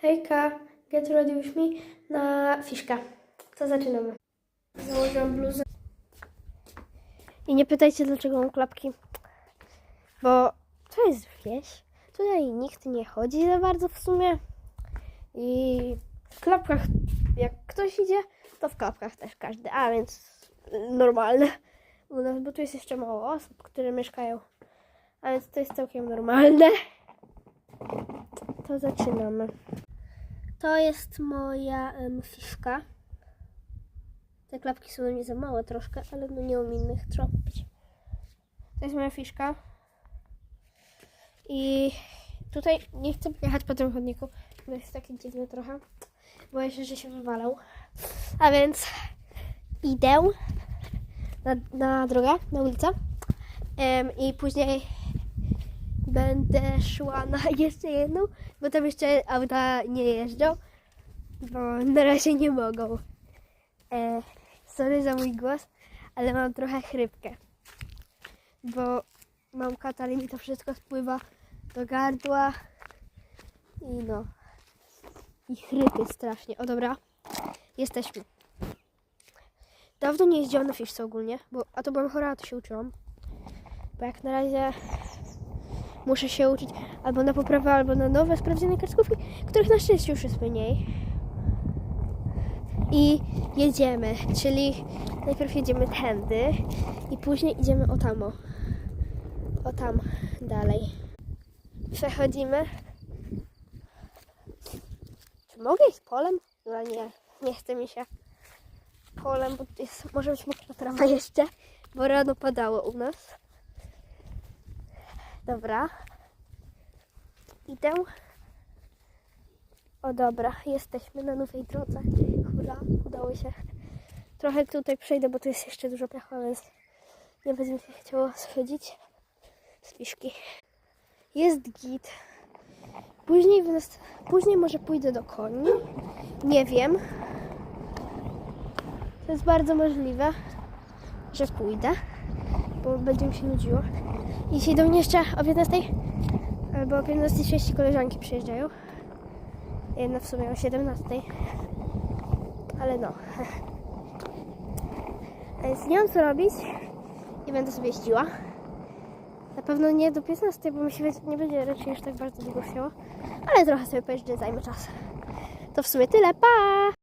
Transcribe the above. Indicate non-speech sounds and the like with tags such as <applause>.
Hejka, get ready with me na fiszka. To zaczynamy. Założyłam bluzę. I nie pytajcie dlaczego mam klapki. Bo to jest wieś. Tutaj nikt nie chodzi za bardzo w sumie. I w klapkach, jak ktoś idzie, to w klapkach też każdy. A więc normalne u nas, bo tu jest jeszcze mało osób, które mieszkają. A więc to jest całkiem normalne. To zaczynamy. To jest moja em, fiszka. Te klapki są na mnie za małe troszkę, ale no nie umiem innych tropić. To jest moja fiszka. I tutaj nie chcę jechać po tym chodniku, bo jest taki dziwny trochę. Boję się, że się wywalał. A więc idę na, na drogę, na ulicę. Em, I później będę szła na <laughs> jeszcze jedną, bo tam jeszcze auta nie jeżdżą, bo na razie nie mogą. E, sorry za mój głos, ale mam trochę chrypkę, bo mam katar i mi to wszystko spływa do gardła i no, i chrypy strasznie. O dobra, jesteśmy. Dawno nie jeździłam na fiszce ogólnie, bo, a to byłam chora, a to się uczyłam. Bo jak na razie muszę się uczyć albo na poprawę, albo na nowe sprawdziane kartkówki, których na szczęście już jest mniej. I jedziemy, czyli najpierw jedziemy tędy i później idziemy o tam, o, tam dalej. Przechodzimy. Czy mogę iść polem? No nie, nie chce mi się polem, bo jest, może być mokra trawa jeszcze, bo rano padało u nas. Dobra. Idę. O dobra, jesteśmy na nowej drodze. Hurra, udało się. Trochę tutaj przejdę, bo tu jest jeszcze dużo piachu, więc nie będzie mi się chciało schodzić z piszki. Jest git. Później, później może pójdę do koni. Nie wiem. To jest bardzo możliwe, że pójdę, bo będzie mi się nudziło. I Dzisiaj do mnie jeszcze o 15 albo o 15.30 koleżanki przyjeżdżają. Jedna w sumie o 17. Ale no. <laughs> Więc nie mam co robić i będę sobie jeździła. Na pewno nie do 15, bo mi się nie będzie raczej już tak bardzo długo chciało. Ale trochę sobie pojeżdżę, zajmę czas. To w sumie tyle. Pa!